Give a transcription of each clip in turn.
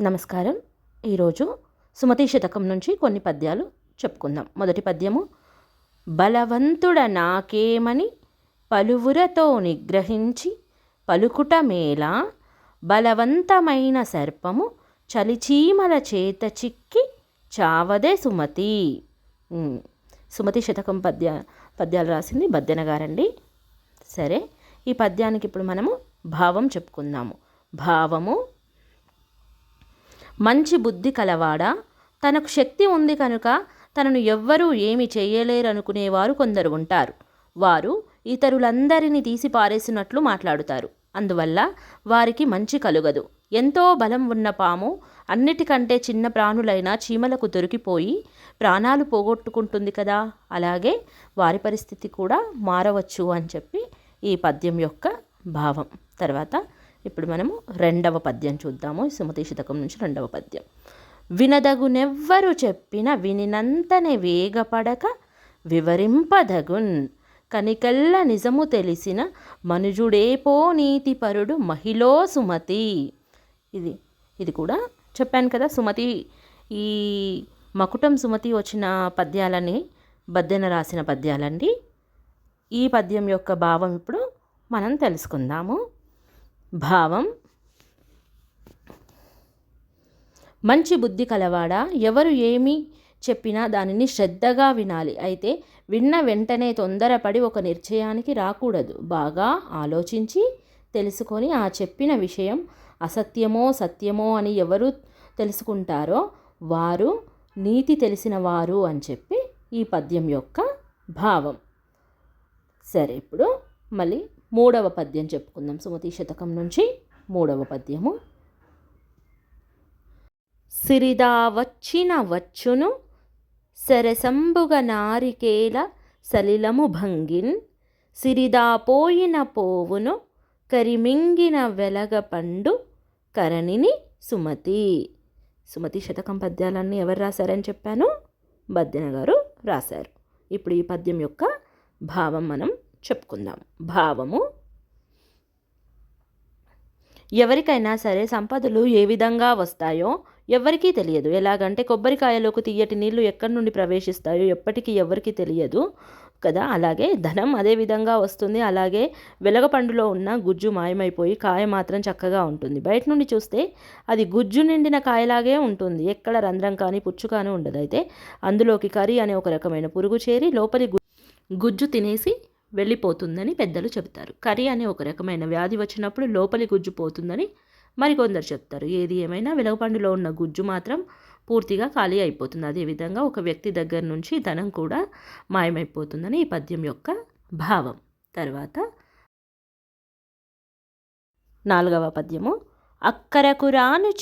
నమస్కారం. ఈరోజు సుమతి శతకం నుంచి కొన్ని పద్యాలు చెప్పుకుందాం. మొదటి పద్యము బలవంతుడ నాకేమని పలువురతో నిగ్రహించి పలుకుట మేలా బలవంతమైన సర్పము చలిచీమల చేత చిక్కి చావదే సుమతి. సుమతి శతకం పద్య పద్యాలు రాసింది బద్దెన గారండి. సరే ఈ పద్యానికి ఇప్పుడు మనము భావం చెప్పుకుందాము. భావము మంచి బుద్ధి కలవాడా? తనకు శక్తి ఉంది కనుక తనను ఎవ్వరూ ఏమి చేయలేరనుకునేవారు కొందరు ఉంటారు. వారు ఇతరులందరినీ తీసి పారేసినట్లు మాట్లాడుతారు. అందువల్ల వారికి మంచి కలుగదు. ఎంతో బలం ఉన్న పాము అన్నిటికంటే చిన్న ప్రాణులైన చీమలకు దొరికిపోయి ప్రాణాలు పోగొట్టుకుంటుంది కదా. అలాగే వారి పరిస్థితి కూడా మారవచ్చు అని చెప్పి ఈ పద్యం యొక్క భావం. తర్వాత ఇప్పుడు మనము రెండవ పద్యం చూద్దాము. ఈ సుమతి శతకం నుంచి రెండవ పద్యం. వినదగునెవ్వరు చెప్పిన వినినంతనే వేగపడక వివరింపదగున్ కనికల్ల నిజము తెలిసిన మనుజుడేపో నీతిపరుడు మహిళో సుమతి. ఇది ఇది కూడా చెప్పాను కదా సుమతి ఈ మకుటం సుమతి వచ్చిన పద్యాలని బద్దెన రాసిన పద్యాలండి. ఈ పద్యం యొక్క భావం ఇప్పుడు మనం తెలుసుకుందాము. భావం. మంచి బుద్ధి కలవాడా? ఎవరు ఏమి చెప్పినా దానిని శ్రద్ధగా వినాలి. అయితే విన్న వెంటనే తొందరపడి ఒక నిశ్చయానికి రాకూడదు. బాగా ఆలోచించి తెలుసుకొని ఆ చెప్పిన విషయం అసత్యమో సత్యమో అని ఎవరు తెలుసుకుంటారో వారు నీతి తెలిసిన వారు అని చెప్పి ఈ పద్యం యొక్క భావం. సరే ఇప్పుడు మళ్ళీ మూడవ పద్యం చెప్పుకుందాం సుమతి శతకం నుంచి మూడవ పద్యము. సిరిదా వచ్చిన వచ్చును సరసంబుగ నారికేల సలిలము భంగిన్. సిరిదా పోయిన పోవును కరిమింగిన వెలగ పండు కరణిని సుమతి. సుమతి శతకం పద్యాలన్నీ ఎవరు రాశారని చెప్పాను? బద్దెన గారు రాశారు. ఇప్పుడు ఈ పద్యం యొక్క భావం మనం చెప్పుకుందాం. భావము. ఎవరికైనా సరే సంపదలు ఏ విధంగా వస్తాయో ఎవరికీ తెలియదు. ఎలాగంటే కొబ్బరికాయలోకి తీయటి నీళ్ళు ఎక్కడి నుండి ప్రవేశిస్తాయో ఎప్పటికీ ఎవరికీ తెలియదు కదా. అలాగే ధనం అదే విధంగా వస్తుంది. అలాగే వెలగపండులో ఉన్న గుజ్జు మాయమైపోయి కాయ మాత్రం చక్కగా ఉంటుంది. బయట నుండి చూస్తే అది గుజ్జు నిండిన కాయలాగే ఉంటుంది. ఎక్కడ రంధ్రం కానీ పుచ్చు కానీ ఉండదు. అయితే అందులోకి కర్రీ అనే ఒక రకమైన పురుగు చేరి లోపలి గుజ్జు తినేసి వెళ్ళిపోతుందని పెద్దలు చెబుతారు. కరి అనే ఒక రకమైన వ్యాధి వచ్చినప్పుడు లోపలి గుజ్జు పోతుందని మరికొందరు చెప్తారు. ఏది ఏమైనా వెలగపండులో ఉన్న గుజ్జు మాత్రం పూర్తిగా ఖాళీ అయిపోతుంది. అదేవిధంగా ఒక వ్యక్తి దగ్గర నుంచి ధనం కూడా మాయమైపోతుందని ఈ పద్యం యొక్క భావం. తర్వాత నాలుగవ పద్యము. అక్కరకు రాను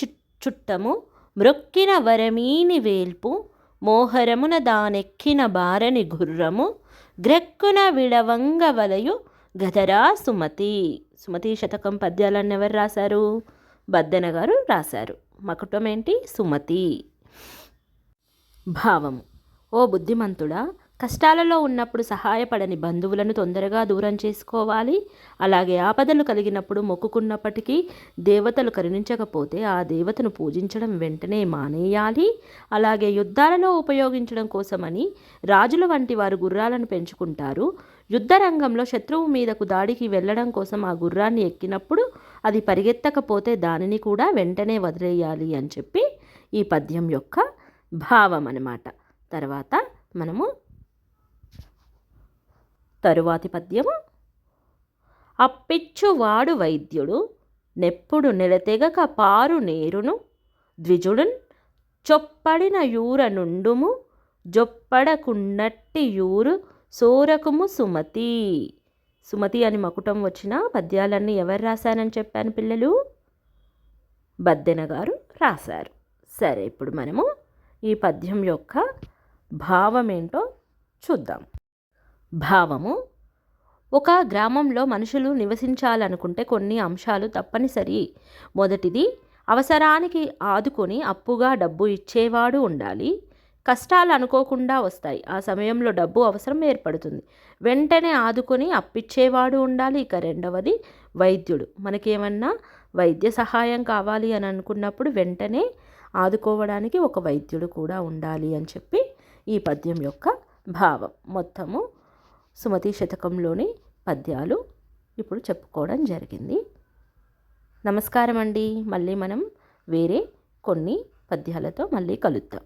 చుట్టము మ్రొక్కిన వరమీని వేల్పు మోహరమున దానెక్కిన బారని గుర్రము గ్రెక్కున విడవంగ వలయు గదరా సుమతి. సుమతి శతకం పద్యాలన్నీ ఎవరు రాశారు? బద్దెన గారు రాశారు. మకుటం ఏంటి సుమతి. భావము. ఓ బుద్ధిమంతుడా కష్టాలలో ఉన్నప్పుడు సహాయపడని బంధువులను తొందరగా దూరం చేసుకోవాలి. అలాగే ఆపదలు కలిగినప్పుడు మొక్కుకున్నప్పటికీ దేవతలు కరుణించకపోతే ఆ దేవతను పూజించడం వెంటనే మానేయాలి. అలాగే యుద్ధాలలో ఉపయోగించడం కోసమని రాజుల వంటి వారు గుర్రాలను పెంచుకుంటారు. యుద్ధ రంగంలో శత్రువు మీదకు దాడికి వెళ్ళడం కోసం ఆ గుర్రాన్ని ఎక్కినప్పుడు అది పరిగెత్తకపోతే దానిని కూడా వెంటనే వదిలేయాలి అని చెప్పి ఈ పద్యం యొక్క భావం అన్నమాట తర్వాత మనము తరువాతి పద్యము. అప్పిచ్చువాడు వైద్యుడు నెప్పుడు నిలతెగక పారు నేరును ద్విజుడున్ చొప్పడిన యూర నుండుము జొప్పడకున్నట్టి యూరు సోరకుము సుమతి. సుమతి అని మకుటం వచ్చిన పద్యాలన్నీ ఎవరు రాశారని చెప్పాను పిల్లలు? బద్దెన గారు రాశారు. సరే ఇప్పుడు మనము ఈ పద్యం యొక్క భావం ఏంటో చూద్దాం. భావము. ఒక గ్రామంలో మనుషులు నివసించాలనుకుంటే కొన్ని అంశాలు తప్పనిసరి. మొదటిది అవసరానికి ఆదుకొని అప్పుగా డబ్బు ఇచ్చేవాడు ఉండాలి. కష్టాలు అనుకోకుండా వస్తాయి. ఆ సమయంలో డబ్బు అవసరం ఏర్పడుతుంది. వెంటనే ఆదుకొని అప్పిచ్చేవాడు ఉండాలి. ఇక రెండవది వైద్యుడు. మనకేమన్నా వైద్య సహాయం కావాలి అని అనుకున్నప్పుడు వెంటనే ఆదుకోవడానికి ఒక వైద్యుడు కూడా ఉండాలి అని చెప్పి ఈ పద్యం యొక్క భావం. మొత్తము సుమతి శతకంలోని పద్యాలు ఇప్పుడు చెప్పుకోవడం జరిగింది. నమస్కారం అండి మళ్ళీ మనం వేరే కొన్ని పద్యాలతో మళ్ళీ కలుద్దాం.